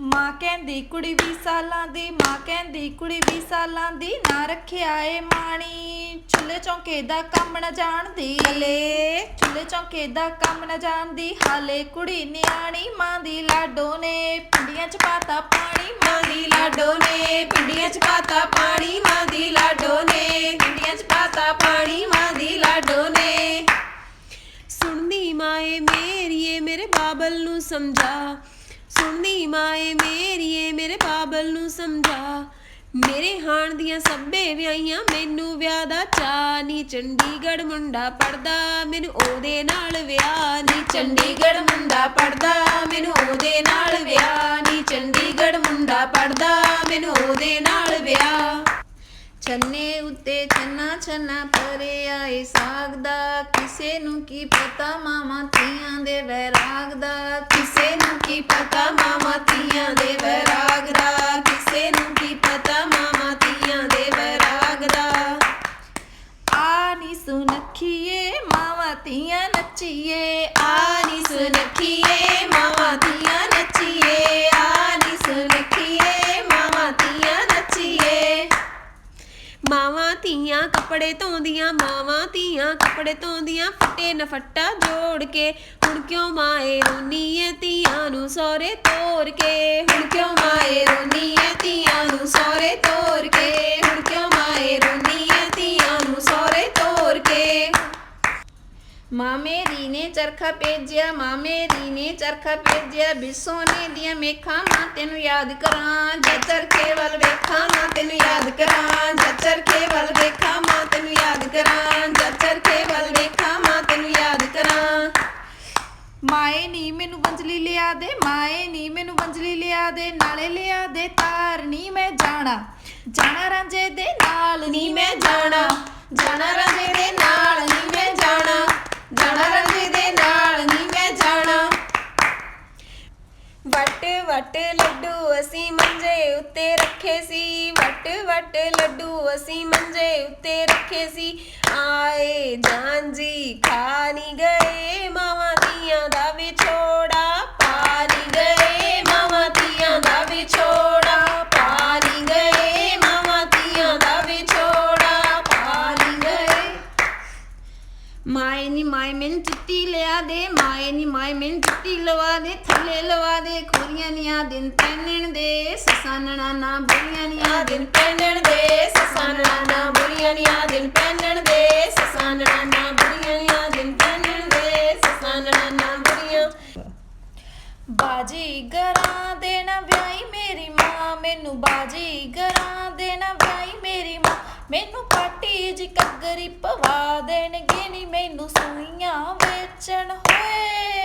ਮਾਂ ਕਹਿੰਦੀ, ਕੁੜੀ 20 ਸਾਲਾਂ ਦੀ, ਮਾਂ ਕਹਿੰਦੀ, ਕੁੜੀ 20 ਸਾਲਾਂ ਦੀ, ਨਾ ਰੱਖਿਆ ਏ ਮਾਣੀ। ਚੁੱਲੇ ਚੌਂਕੇ ਦਾ ਕੰਮ ਨਾ ਜਾਣਦੀ, ਹਲੇ। ਚੁੱਲੇ ਚੌਂਕੇ ਦਾ ਕੰਮ ਨਾ ਜਾਣਦੀ, ਹਾਲੇ। ਕੁੜੀ ਨਿਆਣੀ ਮਾਂ ਦੀ ਲਾਡੋ ਨੇ, ਪਿੰਡੀਆਂ ਚ ਪਾਤਾ ਪਾਣੀ ਮਾਂ ਦੀ ਲਾਡੋ ਨੇ। ਪਿੰਡੀਆਂ ਚ ਪਾਤਾ ਪਾਣੀ ਮਾਂ ਦੀ ਲਾਡੋ ਨੇ, ਪਿੰਡੀਆਂ ਚ ਪਾਤਾ ਪਾਣੀ ਮਾਂ ਦੀ ਲਾਡੋ ਨੇ। ਸੁਣਦੀ ਮਾਏ ਮੇਰੀਏ ਮੇਰੇ ਬਾਬਲ ਨੂੰ ਸਮਝਾ। ਸੁਣਦੀ ਮਾਏ ਮੇਰੀਏ ਮੇਰੇ ਬਾਬਲ ਨੂੰ ਸਮਝਾ। ਮੇਰੇ ਹਾਣ ਦੀਆਂ ਸੱਬੇ ਵਿਆਹੀਆਂ ਮੈਨੂੰ ਵਿਆਹ ਦਾ ਚਾ ਨੀ। ਚੰਡੀਗੜ੍ਹ ਮੁੰਡਾ ਪੜਦਾ ਮੈਨੂੰ ਉਹਦੇ ਨਾਲ ਵਿਆਹ ਨੀ। ਚੰਡੀਗੜ੍ਹ ਮੁੰਡਾ ਪੜਦਾ ਮੈਨੂੰ ਉਹਦੇ ਨਾਲ ਵਿਆਹ ਨੀ। ਚੰਡੀਗੜ੍ਹ ਮੁੰਡਾ ਪੜਦਾ ਮੈਨੂੰ ਉਹਦੇ ਨਾਲ ਵਿਆਹ। ਛੰਨੇ ਉੱਤੇ ਛੰਨਾ ਛੰਨਾ ਪਰੇ ਆਏ ਸਾਗ ਦਾ। ਕਿਸੇ ਨੂੰ ਕੀ ਪਤਾ ਮਾਮਾ ਤੀਆਂ ਦੇ ਵੈਰਾਗ ਦਾ। ਕਿਸੇ ਨੂੰ ਕੀ ਪਤਾ ਮਾਮਾ ਤੀਆਂ ਦੇ ਵੈਰਾਗ ਦਾ। ਕਿਸੇ ਨੂੰ ਕੀ ਪਤਾ ਮਾਮਾ ਤੀਆਂ ਦੇ ਵੈਰਾਗ ਦਾ। ਆ ਨੀ ਸੁਨਖੀਏ, ਮਾਵਾਂ ਤੀਆਂ ਨੱਚੀਏ। ਆ ਨੀ ਸੁਨਖੀਏ ਮਾਵਾਂ ਧੀਆਂ ਨੱਚੀਏ ਆ ਨੀ ਸੁਨਖੀਏ ਮਾਵਾਂ ਧੀਆਂ ਨੱਚੀਏ ਮਾਵਾਂ ਧੀਆਂ ਕੱਪੜੇ ਧੋਂਦੀਆਂ, ਮਾਵਾਂ ਧੀਆਂ, ਕੱਪੜੇ ਧੋਂਦੀਆਂ, ਫੱਟੇ ਨ ਫੱਟਾ ਜੋੜ ਕੇ। ਹੁਣ ਕਿਉਂ ਮਾਏ ਰੋਨੀ ਏ ਧੀਆਂ ਨੂੰ ਸਹੁਰੇ ਤੋਰ ਕੇ ਹੁਣ ਕਿਉਂ ਮਾਏ ਰੋਨੀ ਏ ਧੀਆਂ ਨੂੰ ਸਹੁਰੇ ਤੋਰ ਕੇ ਹੁਣ ਕਿਉਂ ਮਾਏ ਰੋਨੀ ਏ ਧੀਆਂ ਨੂੰ ਸਹੁਰੇ ਤੋਰ ਕੇ ਮਾਂ ਮੇਰੀ ਨੇ ਚਰਖਾ ਭੇਜਿਆ ਮਾਂ ਮੇਰੀ ਨੇ, ਚਰਖਾ ਭੇਜਿਆ ਬਿਸੋਨੇ ਦੀਆਂ ਮੇਖਾਂ। ਮਾਂ ਤੈਨੂੰ ਯਾਦ ਕਰਾਂ ਜਦ ਚਰਖੇ ਵੱਲ ਵੇਖਾਂ। ਮਾਂ ਤੈਨੂੰ ਯਾਦ ਕਰਾਂ ਜਦ ਚਰਖੇ ਵੱਲ ਵੇਖਾਂ। ਮਾਂ ਤੈਨੂੰ ਯਾਦ ਕਰਾਂ ਜਦ ਚਰਖੇ ਵੱਲ ਵੇਖਾਂ। ਮਾਂ ਤੈਨੂੰ ਯਾਦ ਕਰਾਂ। ਮਾਏ ਨੀ ਮੈਨੂੰ ਬੰਜਲੀ ਲਿਆ ਦੇ, ਮਾਏ ਨੀ ਮੈਨੂੰ ਬੰਜਲੀ ਲਿਆ ਦੇ, ਨਾਲੇ ਲਿਆ ਦੇ ਤਾਰ ਨੀ ਮੈਂ ਜਾਣਾ। ਜਾਣਾ ਰਾਂਝੇ ਦੇ ਨਾਲ ਨੀ ਮੈਂ ਜਾਣਾ। ਜਾਣਾ ਰਾਂਝੇ ਦੇ ਨਾਲ ਨੀ ਮੈਂ ਜਾਣਾ ਜਾਣਾ ਰਾਂਝੇ ਦੇ ਨਾਲ ਨੀ ਮੈਂ ਜਾਣਾ ਵਟ ਵਟ ਲੱਡੂ ਅਸੀਂ ਮੰਜੇ ਉੱਤੇ ਰੱਖੇ ਸੀ। ਵਟ ਵਟ ਲੱਡੂ ਅਸੀਂ ਮੰਜੇ ਉੱਤੇ ਰੱਖੇ ਸੀ। ਆਏ ਜਾਂਜੀ ਖਾ ਮਾਏ ਮੈਨੂੰ ਚਿੱਟੀ ਲਿਆ ਦੇ, ਮਾਏ ਨੀ ਮਾਏ ਮੈਨੂੰ ਚਿੱਟੀ ਲਵਾ ਦੇ, ਥੱਲੇ ਲਵਾ ਦੇ, ਖੋਰੀਆਂ ਨੀਆਂ ਦਿਨ ਪੈਣਨ ਦੇ ਸੱਸਾਂ ਨਣਾ ਬੁਰੀਆਂ ਨੀਆਂ ਦਿਨ ਪੈਣਨ ਦੇ ਸੱਸਾਂ ਨਣਾ ਬੁਰੀਆਂ ਨੀਆਂ ਦਿਨ ਪੈਣਨ ਦੇ ਸੱਸਾਂ ਨਣਾ ਬੁਰੀਆਂ ਨੀਆਂ ਦਿਨ ਪੈਣਨ ਦੇ ਸੱਸਾਂ ਨਣਾ ਬੁਰੀਆਂ ਬਾਜੀ ਗਰਾਂ ਦੇ ਨਾ ਵਿਆਹੀ ਮੇਰੀ ਮਾਂ, ਮੈਨੂੰ ਬਾਜੀ ਗਰਾਂ ਦੇ ਨਾ ਵਿਆਹੀ ਮੇਰੀ ਮਾਂ, ਮੈਨੂੰ ਪਾਟੀ ਜੀ ਕੱਗਰੀ ਪਵਾ ਦੇਣਗੇ ਨੀ ਮੈਨੂੰ ਸੂਈਆਂ ਵੇਚਣ ਹੋਏ।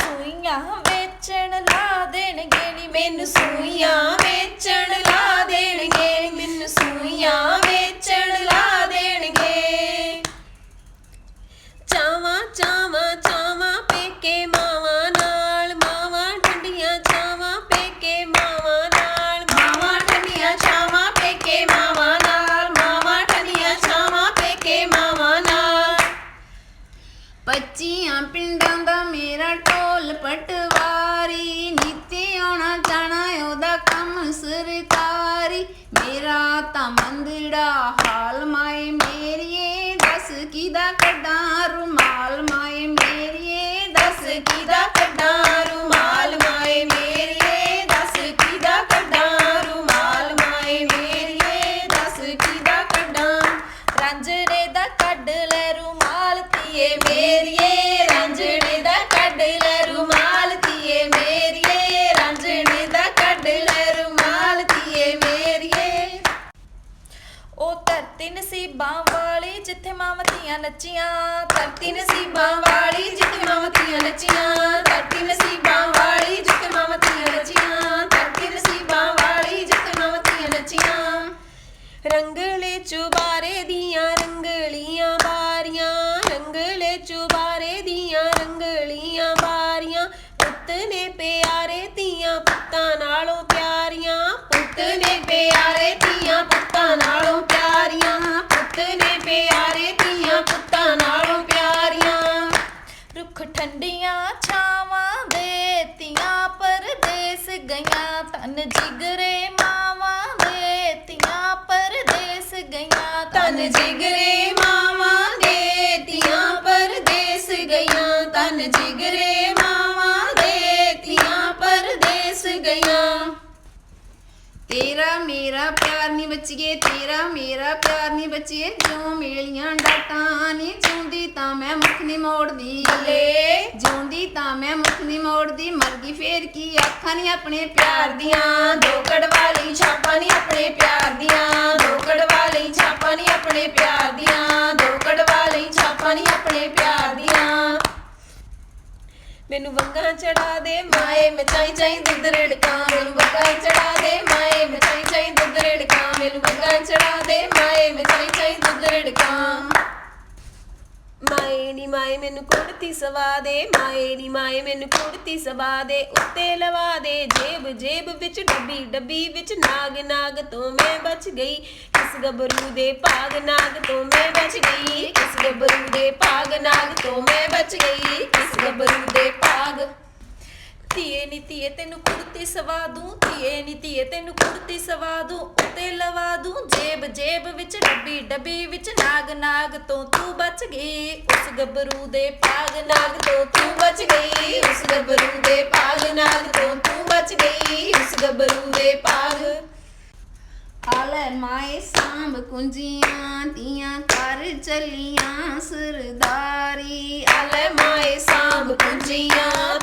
ਸੂਈਆਂ ਵੇਚਣ ਲਾ ਦੇਣਗੇ ਨੀ ਮੈਨੂੰ ਸੂਈਆਂ ਪਿੰਡਾਂ ਦਾ ਮੇਰਾ ਢੋਲ ਪਟਵਾਰੀ, ਨੀਤੇ ਆਉਣਾ ਜਾਣਾ ਉਹਦਾ ਕੰਮ ਸਰਕਾਰੀ। ਮੇਰਾ ਤਾਂ ਮੰਦੜਾ ਹਾਲ ਮਾਏ ਮੇਰੀਏ, ਦੱਸ ਕਿਦਾ ਕੱਢਾਂ ਰੁਮਾਲ ਮਾਏ ਮੇਰੀਏ, ਦੱਸ ਕਿਦਾ ਕੱਢਾਂ ਰੁਮਾਲ ਮਾਏ ਮੇਰੀਏ, ਦੱਸ ਕਿਦਾ ਕੱਢਾਂ ਰੁਮਾਲ ਮਾਏ ਮੇਰੀਏ, ਦੱਸ ਕਿਦਾ ਕੱਢਾਂ ਰਾਂਝਣੇ ਦਾ ਕੱਢ ਲੈ ਰੁਮਾਲ ਧੀਏ ਮੇਰੀਏ ਰਾਂਝਣੇ ਦਾ ਕੱਢ ਲੈ ਰੁਮਾਲ ਧੀਏ ਮੇਰੀਏ ਰਾਂਝਣੇ ਦਾ ਕੱਢ ਲੈ ਰੁਮਾਲ ਧੀਏ ਮੇਰੀਏ ਉਹ ਧਰਤੀ ਨਸੀਬਾਂ ਵਾਲੀ ਜਿੱਥੇ ਮਾਵਤੀਆਂ ਨੱਚੀਆਂ ਧਰਤੀ ਨਸੀਬਾਂ ਵਾਲੀ ਜਿੱਥੇ ਮਾਵਤੀਆਂ ਨੱਚੀਆਂ ਧਰਤੀ ਨਸੀਬਾਂ ਵਾਲੀ ਜਿੱਥੇ ਮਾਵਤੀਆਂ ਨੱਚੀਆਂ ਧਰਤੀ ਨਸੀਬਾਂ ਵਾਲੀ ਜਿੱਥੇ ਮਾਵਤੀਆਂ ਨੱਚੀਆਂ। ਰੰਗਲੇ ਚੁਬਾਰੇ ਦੀਆਂ ਰੰਗਲੀਆਂ ਬਾਰੀਆਂ, ਰੰਗਲੇ ਚੁਬਾਰੇ ਦੀਆਂ ਰੰਗਲੀਆਂ ਬਾਰੀਆਂ ਪੁੱਤ ਨੇ ਪਿਆਰੇ ਧੀਆਂ ਪੁੱਤਾਂ ਨਾਲੋਂ ਪਿਆਰੀਆਂ ਪੁੱਤ ਨੇ ਪਿਆਰੇ ਧੀਆਂ ਪੁੱਤਾਂ ਨਾਲੋਂ ਪੁੱਤ ਨੇ ਪਿਆਰੇ ਧੀਆਂ ਪੁੱਤਾਂ ਨਾਲੋਂ ਪਿਆਰੀਆਂ। ਰੁੱਖ ਠੰਡੀਆਂ ਛਾਵਾਂ ਦੇ ਤੀਆਂ ਪਰਦੇਸ ਗਈਆਂ ਤਨ ਜਿਗਰੇ ਮੇਰਾ ਪਿਆਰ ਨਹੀਂ ਬਚੀਏ ਤੇਰਾ ਮੇਰਾ ਪਿਆਰ ਨਹੀਂ ਬਚੀਏ। ਜੋ ਮੇਲੀਆਂ ਡਾਟਾਂ ਨਹੀਂ ਜਿਉਂਦੀ ਤਾਂ ਮੈਂ ਮੁਖ ਨਹੀਂ ਮੋੜਦੀ। ਬੱਲੇ। ਜਿਉਂਦੀ ਤਾਂ ਮੈਂ ਮੁਖ ਨਹੀਂ ਮੋੜਦੀ। ਮਰ ਗਈ ਫੇਰ ਕੀ? ਆਖਾਂ ਨਹੀਂ ਆਪਣੇ ਪਿਆਰ ਦੀਆਂ। ਦੋ ਕੜਵਾਲੀ ਛਾਪਾਂ ਨਹੀਂ ਆਪਣੇ ਪਿਆਰ ਦੀਆਂ। ਦੋ ਕੜਵਾਲੀ ਛਾਪਾਂ ਨਹੀਂ ਆਪਣੇ ਪਿਆਰ ਦੀਆਂ। ਦੋ ਕੜਵਾਲੀ ਛਾਪਾਂ ਨਹੀਂ ਆਪਣੇ ਪਿਆਰ ਦੀਆਂ। ਮੈਨੂੰ ਵੰਗਾਂ ਚੜਾ ਦੇ ਮਾਏ ਮਚਾਈ ਚਾਈ ਦੁੱਧ ਰੜਕਾਂ। ਮੈਨੂੰ ਵੰਗਾਂ ਚੜਾ ਦੇ ਮਾਏ ਮਚਾਈ ਚਾਈ ਦੁੱਧ ਰੜਕਾਂ ਮੈਨੂੰ ਵੰਗਾਂ ਚੜਾ ਦੇ ਮਾਏ ਮਚਾਈ ਚਾਈ ਦੁੱਧ ਰੜਕਾਂ ਮਾਏ ਮੈਨੂੰ ਕੁੜਤੀ ਸਵਾ ਦੇ, ਮਾਏ ਨੀ ਮਾਏ ਮੈਨੂੰ ਕੁੜਤੀ ਸਵਾ ਦੇ, ਉੱਤੇ ਲਵਾ ਦੇ, ਜੇਬ ਜੇਬ ਵਿੱਚ, ਡੱਬੀ ਡੱਬੀ ਵਿੱਚ, ਨਾਗ ਨਾਗ ਤੋਂ ਮੈਂ ਬਚ ਗਈ, ਕਿਸ ਗੱਭਰੂ ਦੇ ਭਾਗ ਨਾਗ ਤੋਂ ਮੈਂ ਬਚ ਗਈ, ਕਿਸ ਗੱਭਰੂ ਦੇ ਭਾਗ ਨਾਗ ਤੋਂ ਮੈਂ ਬਚ ਗਈ, ਕਿਸ ਗੱਭਰੂ ਦੇ ਭਾਗ ਧੀਏ ਨੀ ਧੀਏ, ਤੈਨੂੰ ਕੁੜਤੀ ਸਵਾ ਦੂੰ, ਧੀਏ ਨੀ ਧੀਏ, ਤੈਨੂੰ ਕੁੜਤੀ ਸਵਾ ਦੂੰ, ਉੱਤੇ ਲਵਾ ਦੂੰ, ਜੇਬ ਜੇਬ ਵਿੱਚ, ਡੱਬੀ ਡੱਬੀ ਵਿੱਚ, ਨਾਗ ਨਾਗ ਤੋਂ ਤੂੰ ਬਚ ਗਈ, ਉਸ ਗੱਭਰੂ ਦੇ ਭਾਗ ਨਾਗ ਤੋਂ ਤੂੰ ਬਚ ਗਈ, ਉਸ ਗੱਭਰੂ ਦੇ ਭਾਗ ਨਾਗ ਤੋਂ ਤੂੰ ਬਚ ਗਈ, ਉਸ ਗੱਭਰੂ ਦੇ ਭਾਗ। ਆਲੇ ਮਾਏ ਸਾਂਭ ਕੁੰਜੀਆਂ, ਤੀਆਂ ਕਰ ਚਲੀਆਂ, ਸਰਦਾਰੀ। ਆਲੇ ਮਾਏ ਸਾਂਭ ਕੁੰਜੀਆਂ